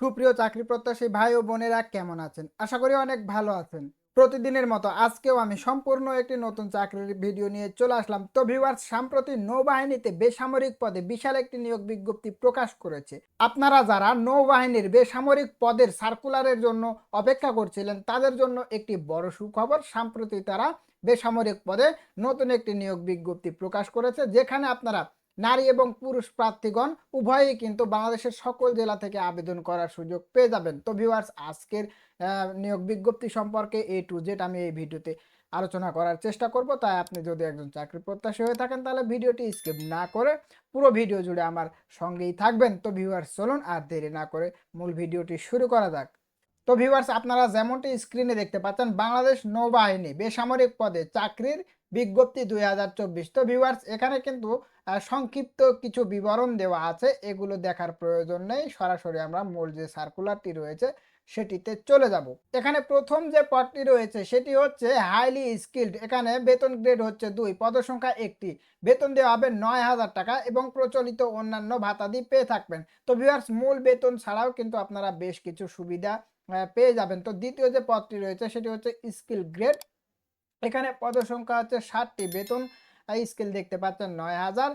সুপ্রিয় চাকরি প্রত্যাশী ভাই ও বোনেরা কেমন আছেন? আশা করি অনেক ভালো আছেন। প্রতিদিনের মতো আজকেও আমি সম্পূর্ণ একটি নতুন চাকরির ভিডিও নিয়ে চলে আসলাম। তো ভিউয়ার্স সাম্প্রতি নৌবাহিনীতে বেসামরিক পদে বিশাল একটি নিয়োগ বিজ্ঞপ্তি প্রকাশ করেছে। আপনারা যারা নৌবাহিনীর বেসামরিক পদের সার্কুলারের জন্য অপেক্ষা করছিলেন, তাদের জন্য একটি বড় সুখবর, সাম্প্রতি তারা বেসামরিক পদে নতুন একটি নিয়োগ বিজ্ঞপ্তি প্রকাশ করেছে, যেখানে আপনারা নারী এবং পুরুষ প্রার্থীগণ উভয়ই কিন্তু বাংলাদেশের সকল জেলা থেকে আবেদন করার সুযোগ পেয়ে যাবেন। তো ভিউয়ার্স আজকের নিয়োগ বিজ্ঞপ্তি সম্পর্কে এ টু জেড আমি এই ভিডিওতে আলোচনা করার চেষ্টা করব। তাই আপনি যদি একজন চাকরি প্রত্যাশী হয়ে থাকেন, তাহলে ভিডিওটি স্কিপ না করে পুরো ভিডিও জুড়ে আমার সঙ্গেই থাকবেন। তো ভিউয়ার্স চলুন আর দেরি না করে মূল ভিডিওটি শুরু করা যাক। তো ভিউয়ার্স আপনারা যেমনটি স্ক্রিনে দেখতে পাচ্ছেন, বাংলাদেশ নৌবাহিনী বেসামরিক পদে চাকরির বিজ্ঞপ্তি দুই হাজার চব্বিশ। তো ভিউয়ার্স এখানে কিন্তু সংক্ষিপ্ত কিছু বিবরণ দেওয়া আছে। এগুলো দেখার প্রয়োজন নেই। সরাসরি আমরা মূল যে সার্কুলারটি রয়েছে, সেটিতে চলে যাব। এখানে প্রথম যে পদটি রয়েছে, সেটি হচ্ছে হাইলি স্কিল্ড এখানে বেতন গ্রেড হচ্ছে দুই, পদসংখ্যা একটি। বেতন দেওয়া হবে নয় হাজার টাকা এবং প্রচলিত অন্যান্য ভাতাদি পেয়ে থাকবেন। তো ভিউয়ার্স মূল বেতন ছাড়াও কিন্তু আপনারা বেশ কিছু সুবিধা পেয়ে যাবেন। তো দ্বিতীয় যে পদটি রয়েছে, সেটি হচ্ছে স্কিল গ্রেড। এখানে পদসংখ্যা হচ্ছে ষাটটি, বেতন স্কিল দেখতে পাচ্ছেন নয় হাজার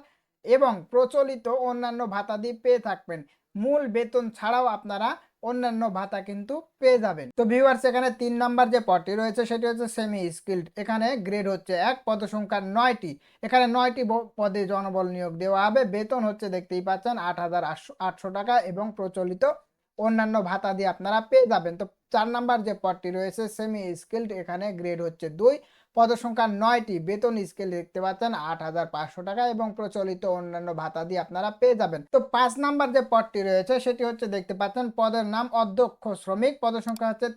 এবং প্রচলিত অন্যান্য ভাতা দিয়ে পেয়ে থাকবেন। মূল বেতন ছাড়াও আপনারা অন্যান্য ভাতা কিন্তু পেয়ে যাবেন। তো ভিউয়ার্স এখানে তিন নাম্বার যে পদটি রয়েছে, সেটি হচ্ছে সেমি স্কিল্ড এখানে গ্রেড হচ্ছে এক পদসংখ্যা নয়টি। এখানে নয়টি পদে জনবল নিয়োগ দেওয়া হবে। বেতন হচ্ছে, দেখতেই পাচ্ছেন, আট হাজার আটশো টাকা এবং প্রচলিত অন্যান্য ভাতা দিয়ে আপনারা পেয়ে যাবেন। তো চার নাম্বার যে পদটি রয়েছে সেমি স্কিল্ড এখানে গ্রেড হচ্ছে দুই। পদসংখ্যা নয়টি, বেতন স্কেল দেখতে পাচ্ছেন আট হাজার পাঁচশো টাকা এবং প্রচলিত অন্যান্য ভাতা দিয়ে আপনারা পেয়ে যাবেন। তো পাঁচ নাম্বার যে পদটি রয়েছে, সেটি হচ্ছে দেখতে পাচ্ছেন পদের নাম অধ্যক্ষ শ্রমিক। পদসংখ্যা হচ্ছে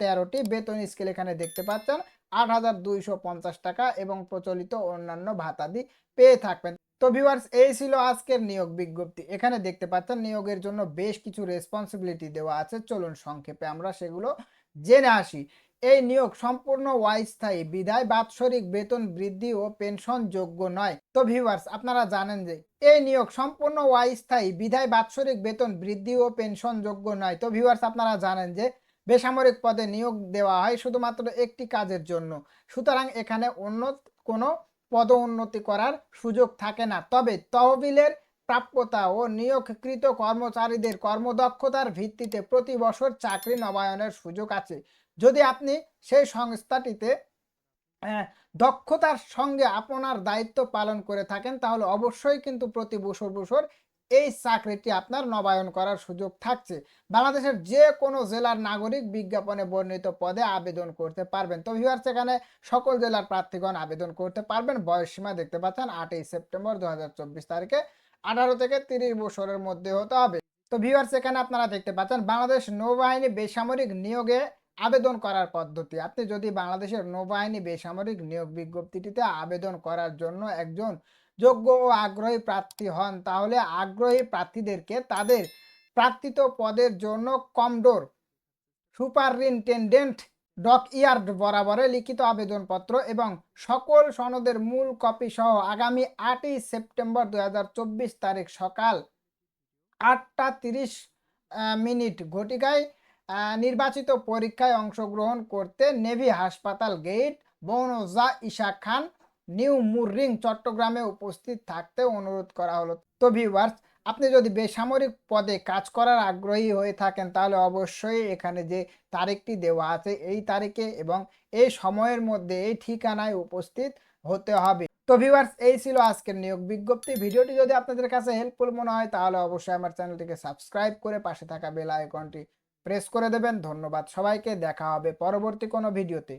তেরোটি, বেতন স্কেল এখানে দেখতে পাচ্ছেন আট হাজার দুইশো পঞ্চাশ টাকা এবং প্রচলিত অন্যান্য ভাতা দিয়ে পেয়ে থাকবেন। তো ভিউয়ার্স এই ছিল আজকের নিয়োগ বিজ্ঞপ্তি। এখানে দেখতে পাচ্ছেন, নিয়োগের জন্য বেশ কিছু রেসপন্সিবিলিটি দেওয়া আছে। চলুন সংক্ষেপে আমরা সেগুলো জেনে আসি। এই নিয়োগ সম্পূর্ণ অস্থায়ী, বিধায় বাৎসরিক বেতন বৃদ্ধি ও পেনশন যোগ্য নয়। তো ভিউয়ার্স আপনারা জানেন যে এই নিয়োগ সম্পূর্ণ অস্থায়ী, বিধায় বাৎসরিক বেতন বৃদ্ধি ও পেনশন যোগ্য নয়। তো ভিউয়ার্স আপনারা জানেন যে বেসামরিক পদে নিয়োগ দেওয়া হয় শুধুমাত্র একটি কাজের জন্য। সুতরাং এখানে অন্য কোনো পদোন্নতি করার সুযোগ থাকে না। তবে তহবিলের প্রাপ্যতা ও নিয়োগকৃত কর্মচারীদের কর্মদক্ষতার ভিত্তিতে প্রতি বছর চাকরি নবায়নের সুযোগ আছে। যদি আপনি সেই সংস্থাটিতে দক্ষতার সঙ্গে আপনার দায়িত্ব পালন করে থাকেন, তাহলে অবশ্যই কিন্তু প্রতি বছর বছর এই চাকরিটি আপনার নবায়ন করার সুযোগ থাকছে। বাংলাদেশের যে কোনো জেলার নাগরিক বিজ্ঞাপনে বর্ণিত পদে আবেদন করতে পারবেন। তো ভিউয়ার্স এখানে সকল জেলার প্রার্থীগণ আবেদন করতে পারবেন। বয়স সীমা দেখতে পাচ্ছেন, আটই সেপ্টেম্বর দু তারিখে। আঠারো থেকে তিরিশ বছরের মধ্যে হতে হবে। তো ভিউয়ার্স এখানে আপনারা দেখতে পাচ্ছেন, বাংলাদেশ নৌবাহিনী বেসামরিক নিয়োগে আবেদন করার পদ্ধতি। আপনি যদি বাংলাদেশের নৌবাহিনী বেসামরিক নিয়োগ বিজ্ঞপ্তিটিতে আবেদন করার জন্য একজন যোগ্য ও আগ্রহী প্রার্থী হন, তাহলে আগ্রহী প্রার্থীদেরকে তাদের প্রার্থিত পদের জন্য কমডোর সুপারিনটেন্ডেন্ট ডক ইয়ার্ড বরাবরে লিখিত আবেদনপত্র এবং সকল সনদের মূল কপি সহ আগামী আটই সেপ্টেম্বর দুই হাজার চব্বিশ তারিখ সকাল আটটা তিরিশ মিনিট ঘটিকায় নির্বাচিত পরীক্ষায় অংশগ্রহণ করতে নেভি হাসপাতাল গেট, বনজা ঈশা খান নিউ মুররিং চট্টগ্রামে উপস্থিত থাকতে অনুরোধ করা হলো। তো ভিউয়ার্স আপনি যদি বেসামরিক পদে কাজ করার আগ্রহী হয়ে থাকেন, তাহলে অবশ্যই এখানে যে তারিখটি দেওয়া আছে, এই তারিখে এবং এই সময়ের মধ্যে এই ঠিকানায় উপস্থিত হতে হবে। তো ভিউয়ার্স এই ছিল আজকের নিয়োগ বিজ্ঞপ্তি। ভিডিওটি যদি আপনাদের কাছে হেল্পফুল মনে হয়, তাহলে অবশ্যই আমার চ্যানেলটিকে সাবস্ক্রাইব করে পাশে থাকা বেল আইকনটি প্রেস করে দেবেন। ধন্যবাদ সবাইকে। দেখা হবে পরবর্তী কোনো ভিডিওতে